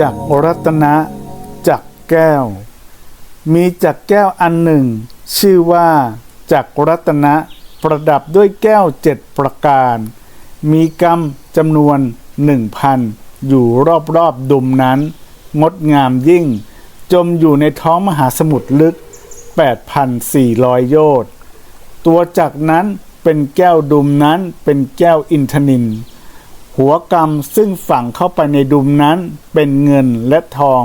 จักรรัตนะจักแก้ว มีจักแก้วอันหนึ่ง ชื่อว่าจักรรัตนะประดับด้วยแก้วเจ็ดประการ มีกำจำนวนหนึ่งพันอยู่รอบๆดุมนั้น งดงามยิ่ง จมอยู่ในท้องมหาสมุทรลึก 8,400 โยชน์ตัวจักรนั้นเป็นแก้วดุมนั้นเป็นแก้วอินทนิน หัวกรรมซึ่งฝังเข้าไปในดุมนั้นเป็นเงินและทอง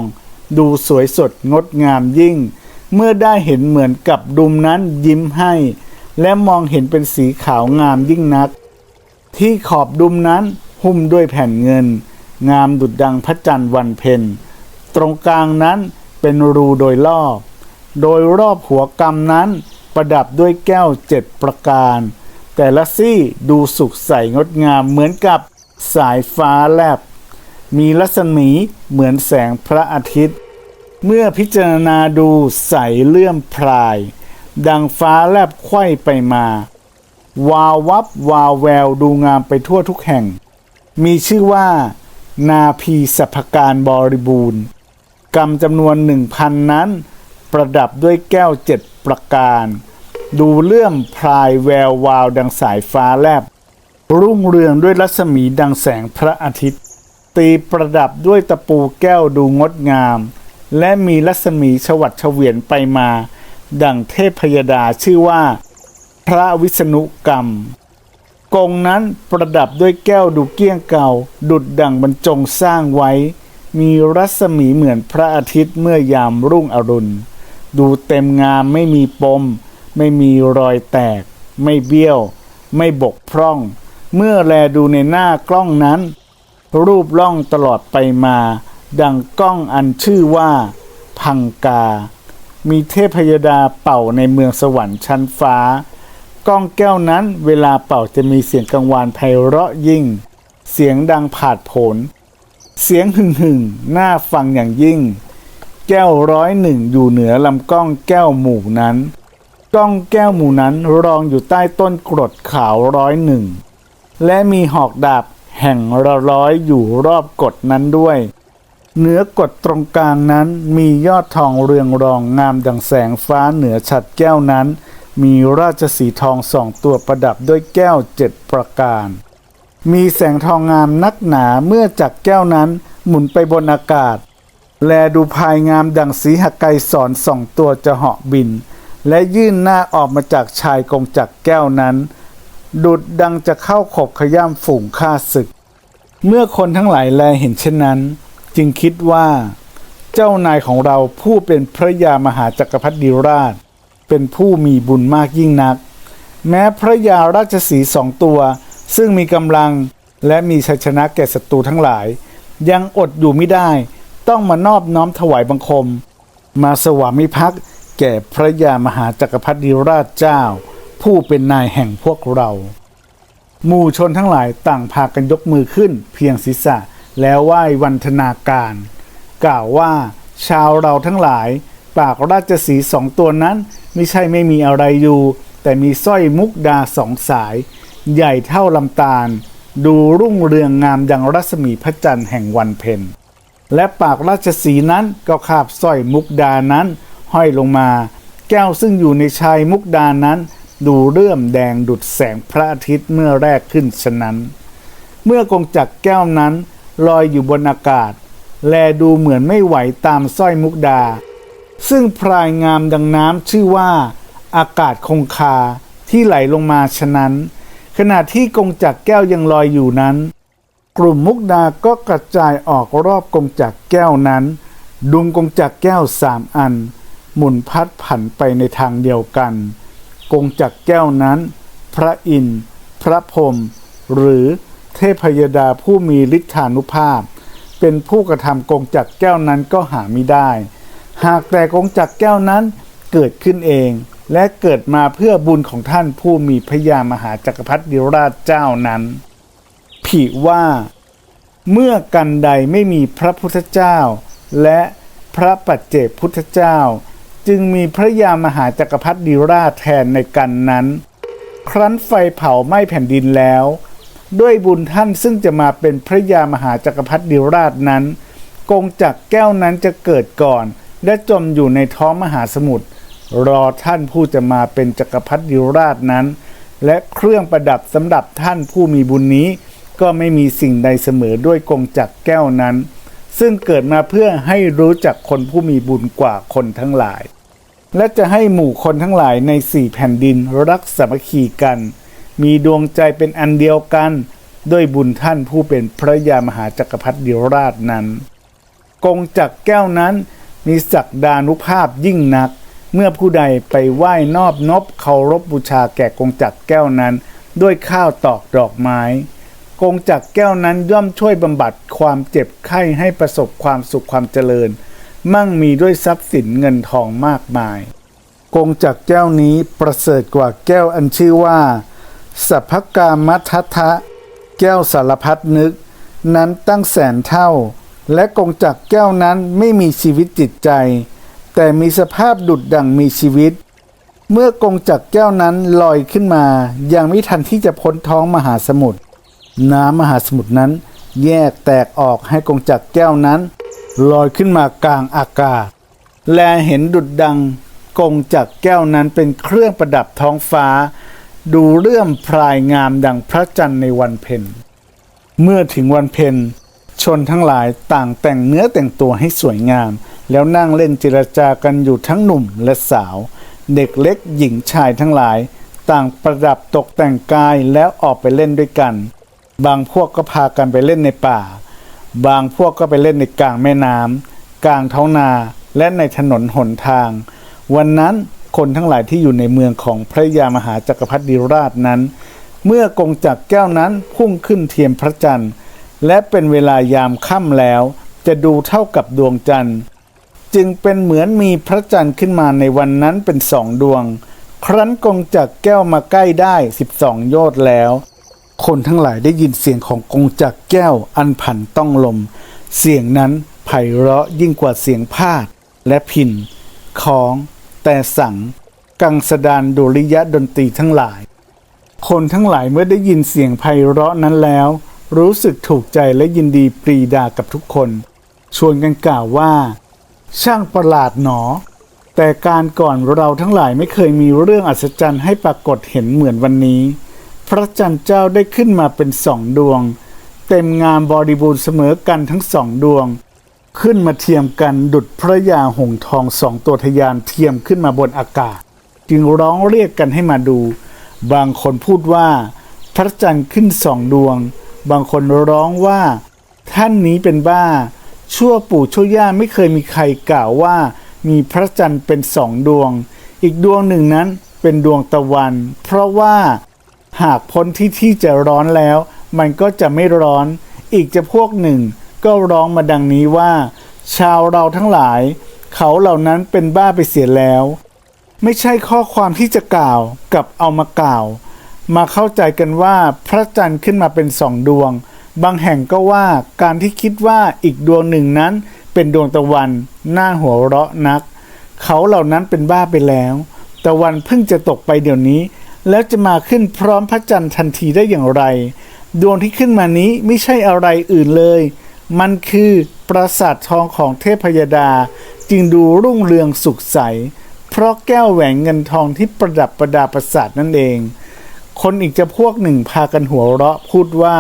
ดูสวยสดงดงามยิ่ง เมื่อได้เห็นเหมือนกับดุมนั้นยิ้มให้ และมองเห็นเป็นสีขาวงามยิ่งนัก ที่ขอบดุมนั้นหุ้มด้วยแผ่นเงิน งามดุดดังพระจันทร์วันเพ็ญตรงกลางนั้นเป็นรูโดยรอบ โดยรอบหัวกำนั้นประดับด้วยแก้วเจ็ดประการ แต่ละซี่ดูสุขใสงดงามเหมือนกับ สายฟ้าแลบ มีรัศมีเหมือนแสงพระอาทิตย์ เมื่อพิจารณาดูใสเลื่อมพราย ดังฟ้าแลบไขว้ไปมา วาววับวาวแววดูงามไปทั่วทุกแห่ง มีชื่อว่า นาพีสัพการบริบูรณ์กรรมจำนวนหนึ่งพันนั้น ประดับด้วยแก้วเจ็ดประการ ดูเลื่อมพรายแวววาวดังสายฟ้าแลบ รุ่งเรืองด้วยรัศมีดังแสงพระอาทิตย์ ตีประดับด้วยตะปูแก้วดูงดงาม และมีรัศมีฉวัดเฉวียนไปมา ดังเทพพยดาชื่อว่า พระวิษณุกรรม กงนั้นประดับด้วยแก้วดูเกี้ยงเก่า ดุดดังบรรจงสร้างไว้ มีรัศมีเหมือนพระอาทิตย์เมื่อยามรุ่งอรุณ ดูเต็มงามไม่มีปม ไม่มีรอยแตก ไม่เบี้ยว ไม่บกพร่อง เมื่อแลดูในหน้ากล้องนั้น รูปล่องตลอดไปมา ดังกล้องอันชื่อว่า พังกา มีเทพยดาเป่าในเมืองสวรรค์ชั้นฟ้า กล้องแก้วนั้นเวลาเป่าจะมีเสียงกังวานไพเราะยิ่ง เสียงดังผาดผนเสียงหึ่งหึ่งๆน่าฟังอย่างยิ่ง แก้วร้อยหนึ่งอยู่เหนือลำกล้องแก้วหมู่นั้น กล้องแก้วหมู่นั้นรองอยู่ใต้ต้นกรดขาวร้อยหนึ่ง และมีหอกดาบแห่งระร้อยอยู่รอบกฎนั้นด้วย เหนือกฎตรงกลางนั้นมียอดทองเรืองรองงามดังแสงฟ้าเหนือฉัดแก้วนั้น มีราชสีทองสองตัวประดับด้วยแก้วเจ็ดประการ มีแสงทองงามนักหนาเมื่อจากแก้วนั้นหมุนไปบนอากาศ แลดูภายงามดังสีหไกรสอนสองตัวจะเหาะบิน และยื่นหน้าออกมาจากชายกงจักแก้วนั้น ดุดดังจะเข้าขบขย่ำฝูงฆ่าศึก เมื่อคนทั้งหลายแลเห็นเช่นนั้น จึงคิดว่า เจ้านายของเราผู้เป็นพระยามหาจักรพรรดิราช เป็นผู้มีบุญมากยิ่งนัก แม้พระยาราชสีสองตัว ซึ่งมีกำลังและมีชัยชนะแก่ศัตรูทั้งหลาย ยังอดอยู่ไม่ได้ต้องมานอบน้อมถวายบังคม มาสวามิภักดิ์แก่พระยามหาจักรพรรดิราชเจ้า ผู้เป็นนายแห่งพวกเรา หมู่ชนทั้งหลายต่างพากันยกมือขึ้นเพียงศีรษะแล้วไหว้วันธนาการ กล่าวว่าชาวเราทั้งหลาย ปากราชสีสองตัวนั้นไม่ใช่ไม่มีอะไรอยู่ แต่มีสร้อยมุกดาสองสาย ใหญ่เท่าลำตาล ดูรุ่งเรืองงามดังรัศมีพระจันทร์แห่งวันเพ็ญและปากราชสีนั้นก็คาบสร้อยมุกดานั้น ห้อยลงมา แก้วซึ่งอยู่ในชายมุกดานั้น ดูเรื่อมแดงดุดแสงพระอาทิตย์เมื่อแรกขึ้นฉะนั้น เมื่อกงจักรแก้วนั้นลอยอยู่บนอากาศ แลดูเหมือนไม่ไหวตามสร้อยมุกดา ซึ่งพรายงามดังน้ำชื่อว่า อากาศคงคาที่ไหลลงมาฉะนั้น ขณะที่กงจักรแก้วยังลอยอยู่นั้น กลุ่มมุกดาก็กระจายออกรอบกงจักรแก้วนั้นดุมกงจักรแก้วสามอัน หมุนพัดผันไปในทางเดียวกัน กงจักรแก้วนั้น พระอินทร์พระพรหมหรือเทพยดาผู้มีฤทธานุภาพ เป็นผู้กระทำกงจักรแก้วนั้นก็หาไม่ได้ หากแต่กงจักรแก้วนั้นเกิดขึ้นเอง และเกิดมาเพื่อบุญของท่านผู้มีพระยามหาจักรพรรดิราชเจ้านั้น ผีว่า เมื่อกันใดไม่มีพระพุทธเจ้า และพระปัจเจกพุทธเจ้า จึงมีพระยามหาจักรพรรดิราชแทนในกันนั้น ครั้นไฟเผาไหม้แผ่นดินแล้ว ด้วยบุญท่านซึ่งจะมาเป็นพระยามหาจักรพรรดิราชนั้น กงจักแก้วนั้นจะเกิดก่อน และจมอยู่ในท้องมหาสมุทรรอท่านผู้จะมาเป็นจักรพรรดิราชนั้น และเครื่องประดับสำหรับท่านผู้มีบุญนี้ ก็ไม่มีสิ่งใดเสมอด้วยกงจักแก้วนั้นซึ่งเกิดมาเพื่อให้รู้จักคนผู้มีบุญกว่าคนทั้งหลาย และจะให้หมู่คนทั้งหลายในสี่แผ่นดินรักสามัคคีกัน มีดวงใจเป็นอันเดียวกัน ด้วยบุญท่านผู้เป็นพระยามหาจักรพรรดิราชนั้น กงจักรแก้วนั้นมีศักดานุภาพยิ่งนัก เมื่อผู้ใดไปไหว้นอบนบเคารพบูชาแก่กงจักรแก้วนั้น ด้วยข้าวตอกดอกไม้ กงจักรแก้วนั้นย่อมช่วยบำบัดความเจ็บไข้ให้ประสบความสุขความเจริญ มั่งมีด้วยทรัพย์สินเงินทองมากมาย กงจักแก้วนี้ประเสริฐกว่าแก้วอันชื่อว่าสัพพกามัททะ แก้วสารพัดนึก นั้นตั้งแสนเท่า และกงจักแก้วนั้นไม่มีชีวิตจิตใจ แต่มีสภาพดุดดังมีชีวิต เมื่อกงจักแก้วนั้นลอยขึ้นมา ยังไม่ทันที่จะพ้นท้องมหาสมุทรน้ำมหาสมุทรนั้น แยกแตกออกให้กงจักแก้วนั้น ลอยขึ้นมากลางอากาศ แลเห็นดุดดังกงจักแก้วนั้นเป็นเครื่องประดับท้องฟ้า ดูเรื่อมพรายงามดังพระจันทร์ในวันเพ็ญเมื่อถึงวันเพ็ญชนทั้งหลายต่างแต่งเนื้อแต่งตัวให้สวยงาม แล้วนั่งเล่นเจรจากันอยู่ทั้งหนุ่มและสาว เด็กเล็กหญิงชายทั้งหลาย ต่างประดับตกแต่งกายแล้วออกไปเล่นด้วยกัน บางพวกก็พากันไปเล่นในป่า บางพวกก็ไปเล่นในกลางแม่น้ำกลางท้องนาและในถนนหนทาง วันนั้นคนทั้งหลายที่อยู่ในเมืองของพระยามหาจักรพรรดิราชนั้น เมื่อกงจักรแก้วนั้นพุ่งขึ้นเทียมพระจันทร์ และเป็นเวลายามค่ำแล้ว จะดูเท่ากับดวงจันทร์ จึงเป็นเหมือนมีพระจันทร์ขึ้นมาในวันนั้นเป็นสองดวง ครั้นกงจักรแก้วมาใกล้ได้สิบสองโยชน์แล้ว คนทั้งหลายได้ยินเสียงของกงจักแก้วอันผันต้องลม เสียงนั้นไพเราะยิ่งกว่าเสียงพาดและพินของ แต่สัง กังสดานดุริยะดนตรีทั้งหลาย คนทั้งหลายเมื่อได้ยินเสียงไพเราะนั้นแล้ว รู้สึกถูกใจและยินดีปรีดากับทุกคน ชวนกันกล่าวว่า ช่างประหลาดหนอ แต่การก่อนเราทั้งหลายไม่เคยมีเรื่องอัศจรรย์ให้ปรากฏเห็นเหมือนวันนี้ พระจันทร์เจ้าได้ขึ้นมาเป็นสองดวง เต็มงามบริบูรณ์เสมอกันทั้งสองดวง ขึ้นมาเทียมกันดุดพระยาหงทองสองตัวทะยานเทียมขึ้นมาบนอากาศ จึงร้องเรียกกันให้มาดู บางคนพูดว่า พระจันทร์ขึ้นสองดวง บางคนร้องว่า ท่านนี้เป็นบ้า ชั่วปู่ชั่วย่าไม่เคยมีใครกล่าวว่า มีพระจันทร์เป็นสองดวง อีกดวงหนึ่งนั้นเป็นดวงตะวัน เพราะว่า หากพ้นที่ที่จะร้อนแล้ว มันก็จะไม่ร้อน อีกจะพวกหนึ่ง ก็ร้องมาดังนี้ว่า ชาวเราทั้งหลาย เขาเหล่านั้นเป็นบ้าไปเสียแล้ว ไม่ใช่ข้อความที่จะกล่าวกับเอามากล่าว มาเข้าใจกันว่าพระจันทร์ขึ้นมาเป็นสองดวง บางแห่งก็ว่าการที่คิดว่าอีกดวงหนึ่งนั้น เป็นดวงตะวันหน่าหัวเราะนัก เขาเหล่านั้นเป็นบ้าไปแล้ว ตะวันเพิ่งจะตกไปเดี๋ยวนี้ แล้วจะมาขึ้นพร้อมพระจันทร์ทันทีได้อย่างไร ดวงที่ขึ้นมานี้ไม่ใช่อะไรอื่นเลย มันคือปราสาททองของเทพยดา จึงดูรุ่งเรืองสุขใส เพราะแก้วแหวนเงินทองที่ประดับประดาปราสาทนั่นเอง คนอีกจะพวกหนึ่งพากันหัวเราะพูดว่า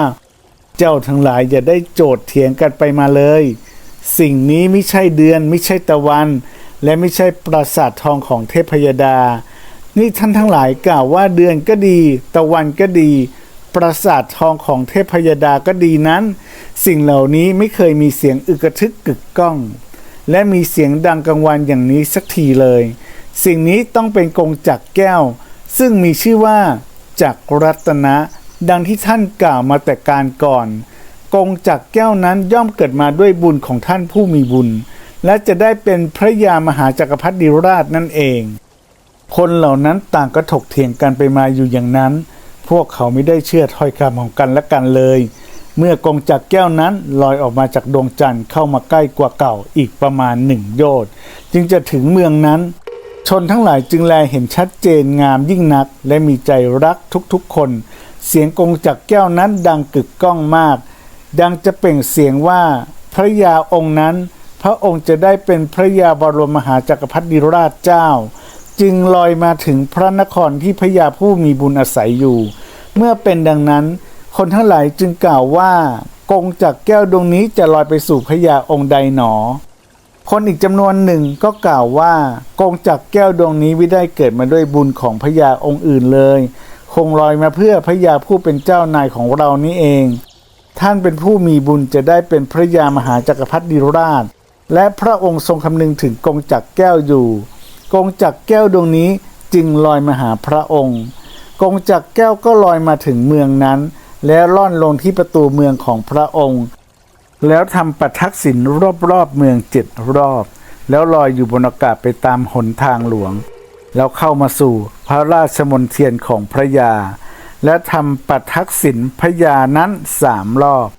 เจ้าทั้งหลายอย่าได้โจทย์เถียงกันไปมาเลย สิ่งนี้ไม่ใช่เดือนไม่ใช่ตะวัน และไม่ใช่ปราสาททองของเทพยดา นี่ท่านทั้งหลายกล่าวว่าเดือนก็ดี ตะวันก็ดี ปราสาททองของเทพยดาก็ดีนั้น สิ่งเหล่านี้ไม่เคยมีเสียงอึกทึกกึกก้อง และมีเสียงดังกังวานอย่างนี้สักทีเลย สิ่งนี้ต้องเป็นกงจักรแก้ว ซึ่งมีชื่อว่าจักรรัตนะ ดังที่ท่านกล่าวมาแต่การก่อน กงจักรแก้วนั้นย่อมเกิดมาด้วยบุญของท่านผู้มีบุญ และจะได้เป็นพระยามหาจักรพรรดิราชนั่นเอง คนเหล่านั้นต่างก็ถกเถียงกันไปมาอยู่อย่างนั้น พวกเขาไม่ได้เชื่อถ้อยคำของกันและกันเลย เมื่อกงจักแก้วนั้นลอยออกมาจากดวงจันทร์เข้ามาใกล้กว่าเก่าอีกประมาณหนึ่งโยชน์จึงจะถึงเมืองนั้น ชนทั้งหลายจึงแลเห็นชัดเจนงามยิ่งนัก และมีใจรักทุกๆคน เสียงกงจักแก้วนั้นดังกึกก้องมาก ดังจะเปล่งเสียงว่าพระยาองค์นั้น พระองค์จะได้เป็นพระยาบรมมหาจักรพรรดิราชเจ้า จึงลอยมาถึงพระนครที่พระยาผู้มีบุญอาศัยอยู่ เมื่อเป็นดังนั้น คนทั้งหลายจึงกล่าวว่ากงจากแก้วดวงนี้จะลอยไปสู่พระยาองค์ใดหนอ คนอีกจำนวนหนึ่งก็กล่าวว่ากงจากแก้วดวงนี้ไม่ได้เกิดมาด้วยบุญของพระยาองค์อื่นเลย คงลอยมาเพื่อพระยาผู้เป็นเจ้านายของเรานี้เอง ท่านเป็นผู้มีบุญจะได้เป็นพระยามหาจักรพรรดิราช และพระองค์ทรงคำนึงถึงกงจักแก้วอยู่ กงจักรแก้วดวงนี้จึงลอยมาหาพระองค์ กงจักรแก้วก็ลอยมาถึงเมืองนั้น แล้วล่อนลงที่ประตูเมืองของพระองค์ แล้วทำประทักษิณรอบๆเมืองเจ็ดรอบ แล้วลอยอยู่บนอากาศไปตามหนทางหลวง แล้วเข้ามาสู่พระราชมณฑียนของพระยา และทำประทักษิณพระยานั้นสามรอบ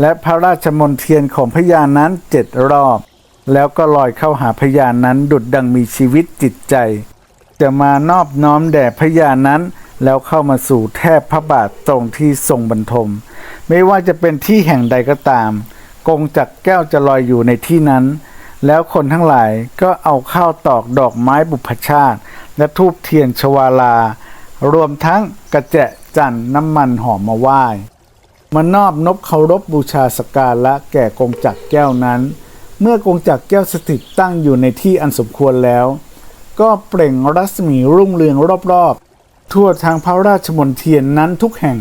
และพระราชมณฑียนของพระยานั้นเจ็ดรอบ แล้วก็ลอยเข้าหาพระยานั้นดุดดังมีชีวิตจิตใจ จะมานอบน้อมแด่พระยานั้น แล้วเข้ามาสู่แทบพระบาทตรงที่ทรงบรรทม ไม่ว่าจะเป็นที่แห่งใดก็ตาม กงจักรแก้วจะลอยอยู่ในที่นั้น แล้วคนทั้งหลายก็เอาข้าวตอกดอกไม้บุพชาติ และทูบเทียนชวาลา รวมทั้งกระแจะจันน้ำมันหอมมาไหว้มานอบนบเคารพบูชาสการละแก่กงจักรแก้วนั้น เมื่อกงจักรแก้วสถิตตั้งอยู่ในที่อันสมควรแล้ว ก็เปล่งรัศมีรุ่งเรืองรอบๆ ทั่วทางพระราชมณฑียนนั้นทุกแห่ง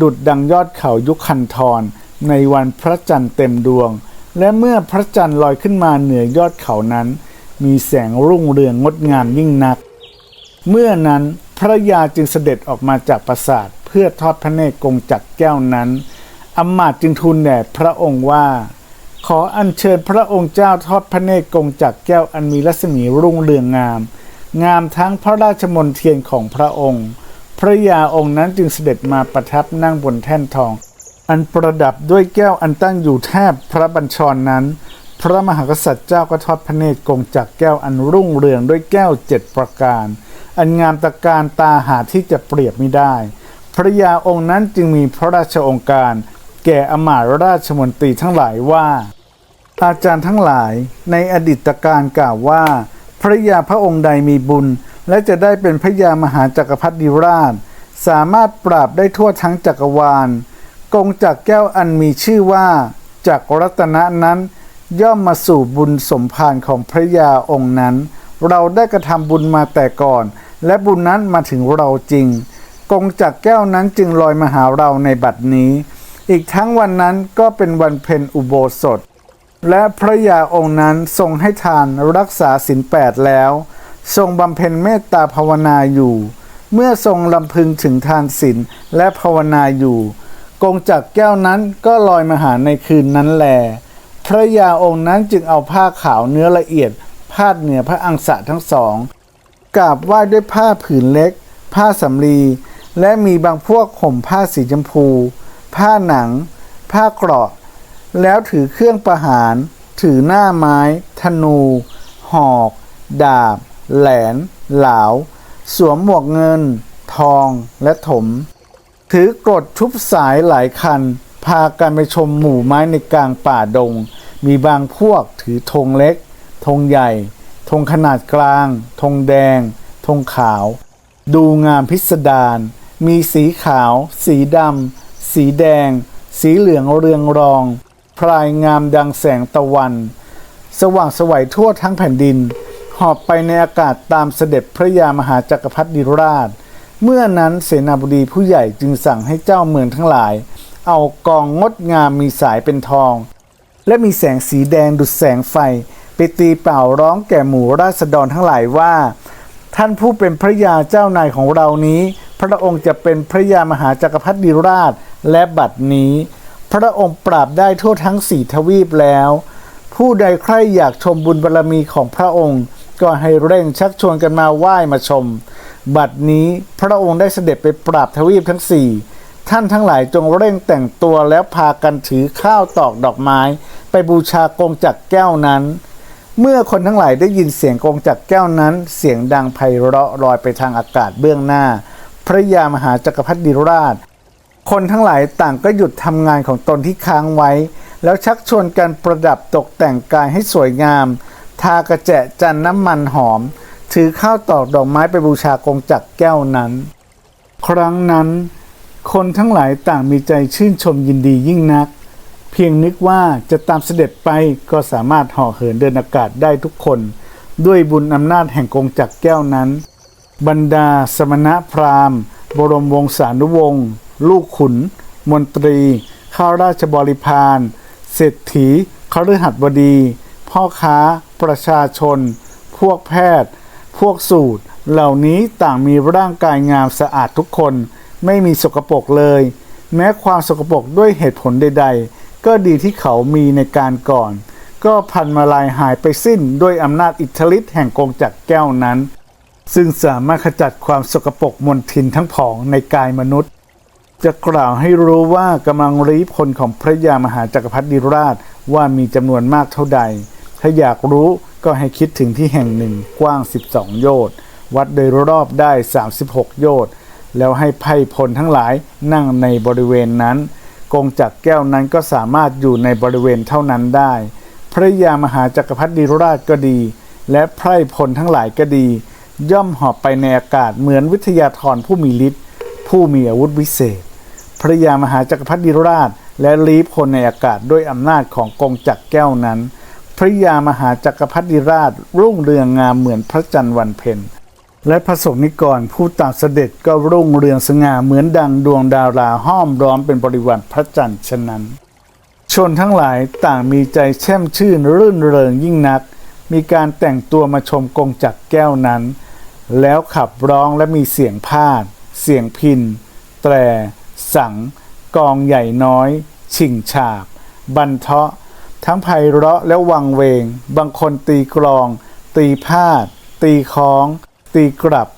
ดุดดังยอดเขายุคคันธรในวันพระจันทร์เต็มดวง และเมื่อพระจันทร์ลอยขึ้นมาเหนือยอดเขานั้น มีแสงรุ่งเรืองงดงามยิ่งนัก เมื่อนั้นพระยาจึงเสด็จออกมาจากปราสาทเพื่อทอดพระเนตรกงจักรแก้วนั้นอำมาตย์จึงทูลแด่พระองค์ว่า ขออัญเชิญพระองค์เจ้าทอดพระเนตรกงจักแก้วอันมีรัศมีรุ่งเรืองงาม งามทั้งพระราชมนเทียนของพระองค์ พระยาองค์นั้นจึงเสด็จมาประทับนั่งบนแท่นทอง อันประดับด้วยแก้วอันตั้งอยู่แทบพระบัญชรนั้น พระมหากษัตริย์เจ้าก็ทอดพระเนตรกงจักแก้วอันรุ่งเรืองด้วยแก้วเจ็ดประการ อันงามตะการตาหาที่จะเปรียบไม่ได้ พระยาองค์นั้นจึงมีพระราชองค์การแก่อมาตราชมนตรีทั้งหลายว่า อาจารย์ทั้งหลายในอดีตการกล่าวว่า พระยาพระองค์ใดมีบุญ และจะได้เป็นพระยามหาจักรพรรดิราช สามารถปราบได้ทั่วทั้งจักรวาล กงจากแก้วอันมีชื่อว่าจักรรัตนะนั้น ย่อมมาสู่บุญสมภารของพระยาองค์นั้น เราได้กระทำบุญมาแต่ก่อน และบุญนั้นมาถึงเราจริง กงจากแก้วนั้นจึงลอยมาหาเราในบัดนี้ อีกทั้งวันนั้นก็เป็นวันเพ็ญอุโบสถ และพระยาองค์นั้นทรงให้ทานรักษาศีลแปดแล้ว ทรงบำเพ็ญเมตตาภาวนาอยู่ เมื่อทรงลำพึงถึงทานศีลและภาวนาอยู่ กงจากแก้วนั้นก็ลอยมาหาในคืนนั้นแล พระยาองค์นั้นจึงเอาผ้าขาวเนื้อละเอียด พาดเหนือพระอังสะทั้งสองกราบไหว้ด้วยผ้าผืนเล็ก ผ้าสำลี และมีบางพวกห่มผ้าสีชมพู ผ้าหนัง ผ้าเกราะ แล้วถือเครื่องประหาร ถือหน้าไม้ ธนู หอก ดาบ แหลน เหลา สวมหมวกเงิน ทองและถม ถือกรดทุบสายหลายคัน พากันไปชมหมู่ไม้ในกลางป่าดง มีบางพวกถือธงเล็ก ธงใหญ่ ธงขนาดกลาง ธงแดง ธงขาว ดูงามพิสดารมีสีขาว สีดำ สีแดง สีเหลืองเรืองรอง พรายงามดังแสงตะวัน สว่างสวัยทั่วทั้งแผ่นดิน หอบไปในอากาศตามเสด็จพระยามหาจักรพรรดิราช เมื่อนั้นเสนาบดีผู้ใหญ่จึงสั่งให้เจ้าเมืองทั้งหลาย เอากองงดงามมีสายเป็นทอง และมีแสงสีแดงดุจแสงไฟ ไปตีเป่าร้องแก่หมู่ราษฎรทั้งหลายว่า ท่านผู้เป็นพระยาเจ้านายของเรานี้ พระองค์จะเป็นพระยามหาจักรพรรดิราชและบัดนี้ ระองค์ปราบได้ทั่วทั้งสี่ทวีปแล้ว ผู้ใดใครอยากชมบุญบารรมีของพระองค์ ก็ให้เร่งชักชวนกันมาไหว้มาชม บัดนี้พระองค์ได้เสด็จไปปราบทวีปทั้งสี่ท่านทั้งหลายจงเร่งแต่งตัวแล้วพากันถือข้าวตอกดอกไม้ ไปบูชากงจักรแก้วนั้น เมื่อคนทั้งหลายได้ยินเสียงกงจักรแก้วนั้น เสียงดังไพเราะลอยไปทางอากาศเบื้องหน้า พระยามหาจักรพรรดิราช คนทั้งหลายต่างก็หยุดทำงานของตนที่ค้างไว้ แล้วชักชวนกันประดับตกแต่งกายให้สวยงาม ทากระแจะจันน้ำมันหอม ถือข้าวตอกดอกไม้ไปบูชากงจักแก้วนั้น ครั้งนั้น คนทั้งหลายต่างมีใจชื่นชมยินดียิ่งนัก เพียงนึกว่าจะตามเสด็จไปก็สามารถห่อเหินเดินอากาศได้ทุกคน ด้วยบุญอำนาจแห่งกงจักแก้วนั้น บรรดาสมณะพราหมณ์ บรมวงศานุวงศ์ ลูกขุน มนตรี ข้าราชบริพาร เศรษฐีคฤหัสบดี พ่อค้า ประชาชน พวกแพทย์ พวกสูตร เหล่านี้ต่างมีร่างกายงามสะอาดทุกคน ไม่มีสกปรกเลย แม้ความสกปรกด้วยเหตุผลใด ๆ ก็ดีที่เขามีในการก่อน ก็พันมาลายหายไปสิ้นด้วยอำนาจอิทธิฤทธิ์แห่งกงจักรแก้วนั้นซึ่งสามารถขจัดความสกปรกมลทินทั้งผองในกายมนุษย์ จะกล่าวให้รู้ว่ากำลังรีพลของพระยามหาจักรพรรดิราชว่ามีจำนวนมากเท่าใด ถ้าอยากรู้ก็ให้คิดถึงที่แห่งหนึ่งกว้าง 12 โยชน์วัดโดยรอบได้ 36 โยชน์แล้วให้ไพ่พลทั้งหลายนั่งในบริเวณนั้น กงจักแก้วนั้นก็สามารถอยู่ในบริเวณเท่านั้นได้ พระยามหาจักรพรรดิราชก็ดี และไพร่พลทั้งหลายก็ดี ย่อมหอบไปในอากาศเหมือนวิทยาธรผู้มีฤทธิ์ ผู้มีอาวุธวิเศษ พระยามหาจักรพรรดิราช และลีพลในอากาศด้วยอำนาจของกองจักรแก้วนั้น พระยามหาจักรพรรดิราช รุ่งเรืองงามเหมือนพระจันทร์วันเพ็ญและพระสงฆ์นิกรผู้ตามเสด็จก็รุ่งเรืองสง่าเหมือนดังดวงดาวราห้อมล้อมเป็นบริวารพระจันทร์ฉะนั้น ชนทั้งหลายต่างมีใจแช่มชื่นรื่นเริงยิ่งนัก มีการแต่งตัวมาชมกงจักรแก้วนั้น แล้วขับร้องและมีเสียงพาด เสียงพิน แตร สัง กองใหญ่น้อย ชิงฉาบ บันเทาะ ทั้งไพเราะและวังเวง บางคนตีกลอง ตีพาด ตีคล้อง ตีกลับ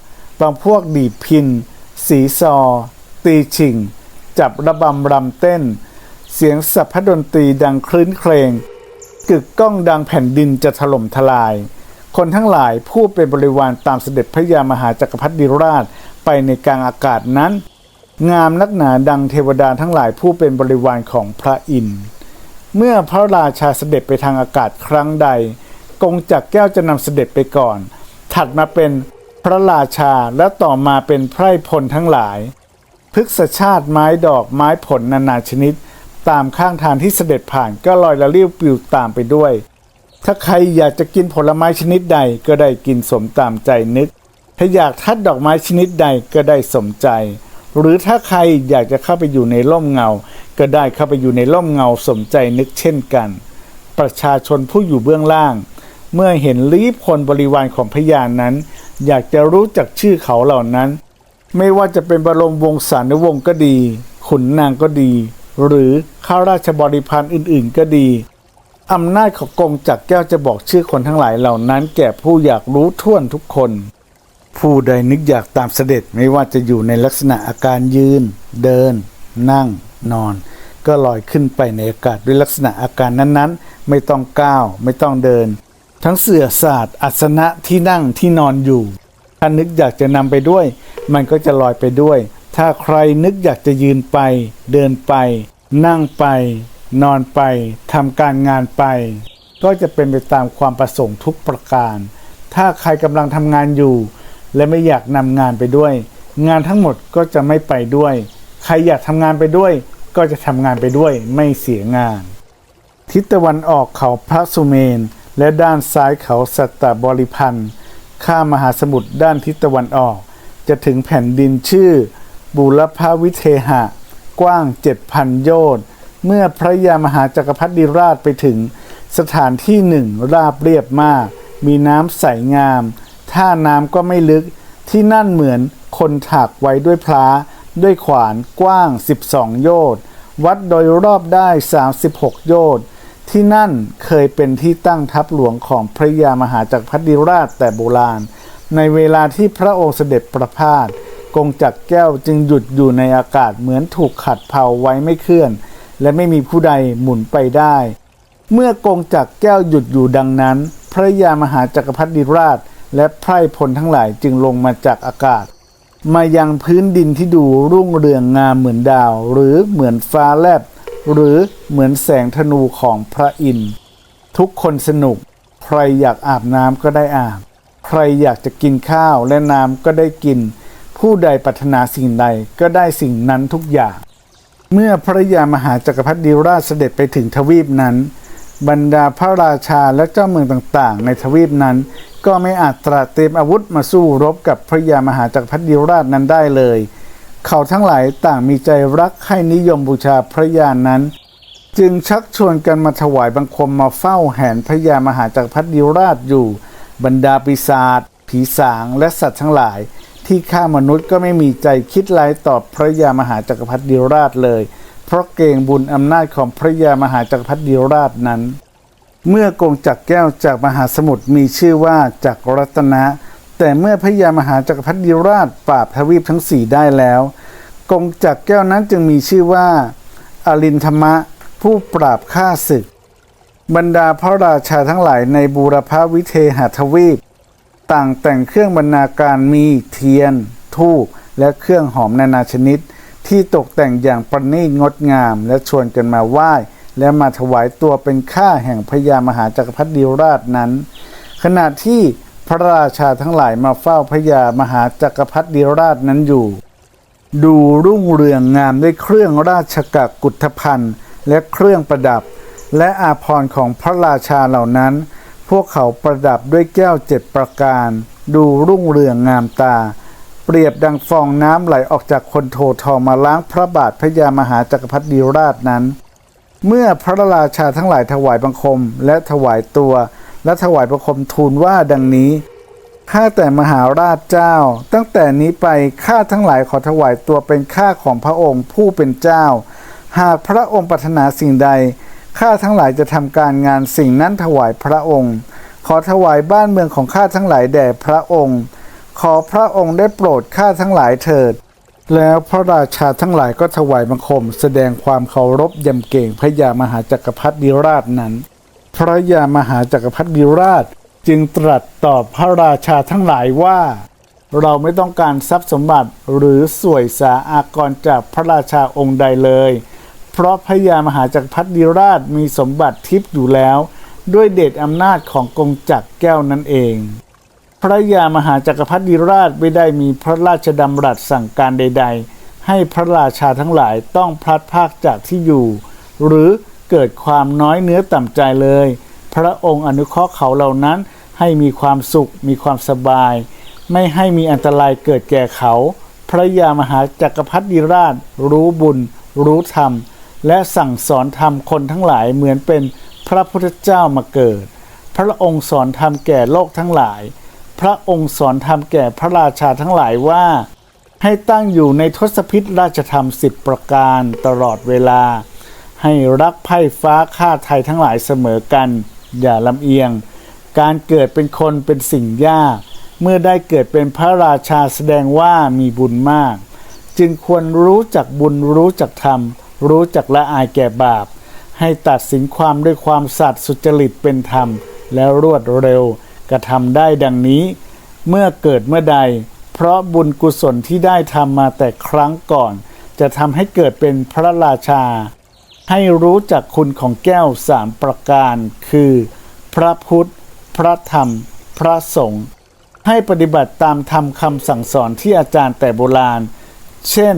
บางพวกดีดพิน สีซอ ตีชิง จับระบำรำเต้น เสียงสัพพดนตรีดังคลื้นเครงกึกก้องดังแผ่นดินจะถล่มทลาย คนทั้งหลายผู้เป็นบริวารตามเสด็จพระยามหาจักรพรรดิราช ไปในกลางอากาศนั้น งามนักหนาดังเทวดาทั้งหลายผู้เป็นบริวารของพระอินทร์เมื่อพระราชาเสด็จไปทางอากาศครั้งใด กงจักแก้วจะนำเสด็จไปก่อน ถัดมาเป็นพระราชาและต่อมาเป็นไพร่พลทั้งหลาย พฤกษชาติไม้ดอกไม้ผลนานาชนิด ตามข้างทางที่เสด็จผ่านก็ลอยละลิ้วปลิวตามไปด้วย ถ้าใครอยากจะกินผลไม้ชนิดใดก็ได้กินสมตามใจนึก ถ้าอยากทัดดอกไม้ชนิดใดก็ได้สมใจ หรือถ้าใครอยากจะเข้าไปอยู่ในร่มเงา ก็ได้เข้าไปอยู่ในร่มเงาสมใจนึกเช่นกัน ประชาชนผู้อยู่เบื้องล่าง เมื่อเห็นลีพลบริวารของพญานนั้น อยากจะรู้จักชื่อเขาเหล่านั้น ไม่ว่าจะเป็นบรมวงศานุวงศ์ก็ดี ขุนนางก็ดี หรือข้าราชบริพารอื่นๆก็ดีอำนาจของกงจักรแก้วจะบอกชื่อคนทั้งหลายเหล่านั้น แก่ผู้อยากรู้ท่วนทุกคน ผู้ใดนึกอยากตามเสด็จไม่ว่าจะอยู่ในลักษณะอาการยืน เดิน นั่ง นอน ก็ลอยขึ้นไปในอากาศด้วยลักษณะอาการนั้นๆ ไม่ต้องก้าว ไม่ต้องเดิน ทั้งเสื่อศาสตร์อัสนะที่นั่งที่นอนอยู่ ถ้านึกอยากจะนำไปด้วย มันก็จะลอยไปด้วย ถ้าใครนึกอยากจะยืนไป เดินไป นั่งไป นอนไปทำการงานไป ก็จะเป็นไปตามความประสงค์ทุกประการ ถ้าใครกำลังทำงานอยู่ และไม่อยากนำงานไปด้วย งานทั้งหมดก็จะไม่ไปด้วย ใครอยากทำงานไปด้วย ก็จะทำงานไปด้วยไม่เสียงาน ทิศตะวันออกเขาพระสุเมน และด้านซ้ายเขาสัตตบริพันธ์ข้ามมหาสมุทรด้านทิศตะวันออก จะถึงแผ่นดินชื่อ บุรพวิเทหะ กว้างเจ็ดพันโยชน์เมื่อพระยามหาจักรพรรดิราชไปถึง สถานที่หนึ่งราบเรียบมาก มีน้ำใสงาม ท่าน้ำก็ไม่ลึก ที่นั่นเหมือนคนถักไว้ด้วยพลาด้วยขวานกว้าง 12 โยชน์ วัดโดยรอบได้ 36 โยชน์ ที่นั่นเคยเป็นที่ตั้งทัพหลวงของพระยามหาจักรพรรดิราชแต่โบราณ ในเวลาที่พระองค์เสด็จประพาสกงจักรแก้วจึงหยุดอยู่ในอากาศเหมือนถูกขัดเผาไว้ไม่เคลื่อน และไม่มีผู้ใดหมุนไปได้ เมื่อกงจักรแก้วหยุดอยู่ดังนั้น พระยามหาจักรพรรดิราช และไพร่พลทั้งหลายจึงลงมาจากอากาศ มายังพื้นดินที่ดูรุ่งเรืองงามเหมือนดาว หรือเหมือนฟ้าแลบ หรือเหมือนแสงธนูของพระอินทร์ทุกคนสนุก ใครอยากอาบน้ำก็ได้อาบ ใครอยากจะกินข้าวและน้ำก็ได้กิน ผู้ใดปรารถนาสิ่งใดก็ได้สิ่งนั้นทุกอย่าง เมื่อพระยามหาจักรพรรดิราชเสด็จไปถึงทวีปนั้น บรรดาพระราชาและเจ้าเมืองต่างๆ ในทวีปนั้น ก็ไม่อาจตระเตรียมอาวุธมาสู้รบกับพระยามหาจักรพรรดิราชนั้นได้เลย เขาทั้งหลายต่างมีใจรักให้นิยมบูชาพระยานั้น จึงชักชวนกันมาถวายบังคมมาเฝ้าแห่นพระยามหาจักรพรรดิราชอยู่ บรรดาปีศาจผีสางและสัตว์ทั้งหลาย ที่ข้ามนุษย์ก็ไม่มีใจคิดร้ายต่อพระยามหาจักรพรรดิราชเลย เพราะเกรงบุญอำนาจของพระยามหาจักรพรรดิราชนั้น เมื่อกงจักรแก้วจากมหาสมุทรมีชื่อว่าจักรรัตนะ แต่เมื่อพระยามหาจักรพรรดิราชปราบทวีปทั้งสี่ได้แล้ว กงจักรแก้วนั้นจึงมีชื่อว่าอลินธรรมะ ผู้ปราบฆ่าศึก บรรดาพระราชาทั้งหลายในบูรพาวิเทหทวีป ต่างแต่งเครื่องบรรณาการมีเทียน ทูบและเครื่องหอมนานาชนิด ที่ตกแต่งอย่างประณีตงดงาม และชวนกันมาไหว้ และมาถวายตัวเป็นข้าแห่งพระยามหาจักรพรรดิราชนั้น ขณะที่พระราชาทั้งหลายมาเฝ้าพระยามหาจักรพรรดิราชนั้นอยู่ ดูรุ่งเรืองงามด้วยเครื่องราชกกุฏภัณฑ์และเครื่องประดับ และอาภรณ์ของพระราชาเหล่านั้น พวกเขาประดับด้วยแก้วเจ็ดประการ ดูรุ่งเรืองงามตา เปรียบดังฟองน้ำไหลออกจากคนโถทองมาล้างพระบาทพระยามหาจักรพรรดิราชนั้น เมื่อพระราชาทั้งหลายถวายบังคมและถวายตัว และถวายบังคมทูลว่าดังนี้ข้าแต่มหาราชเจ้า ตั้งแต่นี้ไปข้าทั้งหลายขอถวายตัวเป็นข้าของพระองค์ผู้เป็นเจ้า หากพระองค์ปรารถนาสิ่งใดข้าทั้งหลายจะทำการงานสิ่งนั้นถวายพระองค์ ขอถวายบ้านเมืองของข้าทั้งหลายแด่พระองค์ ขอพระองค์ได้โปรดข้าทั้งหลายเถิด แล้วพระราชาทั้งหลายก็ถวายบังคม แสดงความเคารพยำเกรงพระยามหาจักรพรรดิราชนั้น พระยามหาจักรพรรดิราชจึงตรัสตอบพระราชาทั้งหลายว่า เราไม่ต้องการทรัพย์สมบัติหรือสวยสาอากรจากพระราชาองค์ใดเลย เพราะพระยามหาจักรพรรดิราชมีสมบัติทิพย์อยู่แล้ว ด้วยเดชอำนาจของกงจักรแก้วนั่นเอง พระยามหาจักรพรรดิราชไม่ได้มีพระราชดำรัสสั่งการใด ๆ ให้พระราชาทั้งหลายต้องพลัดพรากจากที่อยู่ หรือเกิดความน้อยเนื้อต่ำใจเลย พระองค์อนุเคราะห์เขาเหล่านั้นให้มีความสุขมีความสบาย ไม่ให้มีอันตรายเกิดแก่เขา พระยามหาจักรพรรดิราช รู้บุญ รู้ธรรม และสั่งสอนธรรมคนทั้งหลายเหมือนเป็นพระพุทธเจ้ามาเกิด พระองค์สอนธรรมแก่โลกทั้งหลาย พระองค์สอนธรรมแก่พระราชาทั้งหลายว่า ให้ตั้งอยู่ในทศพิธราชธรรมสิบประการตลอดเวลา ให้รักไพ่ฟ้าข้าไทยทั้งหลายเสมอกัน อย่าลำเอียง การเกิดเป็นคนเป็นสิ่งยาก เมื่อได้เกิดเป็นพระราชาแสดงว่ามีบุญมาก จึงควรรู้จักบุญรู้จักธรรม รู้จักละอายแก่บาป ให้ตัดสินความด้วยความสัตย์สุจริตเป็นธรรมแล้วรวดเร็ว กระทำได้ดังนี้ เมื่อเกิดเมื่อใด เพราะบุญกุศลที่ได้ทำมาแต่ครั้งก่อน จะทำให้เกิดเป็นพระราชา ให้รู้จักคุณของแก้วสามประการ คือ พระพุทธ พระธรรม พระสงฆ์ให้ปฏิบัติตามธรรมคำสั่งสอนที่อาจารย์แต่โบราณ เช่น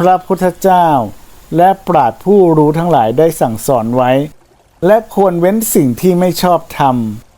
พระพุทธเจ้า และปราดผู้รู้ทั้งหลายได้สั่งสอนไว้ และควรเว้นสิ่งที่ไม่ชอบทำ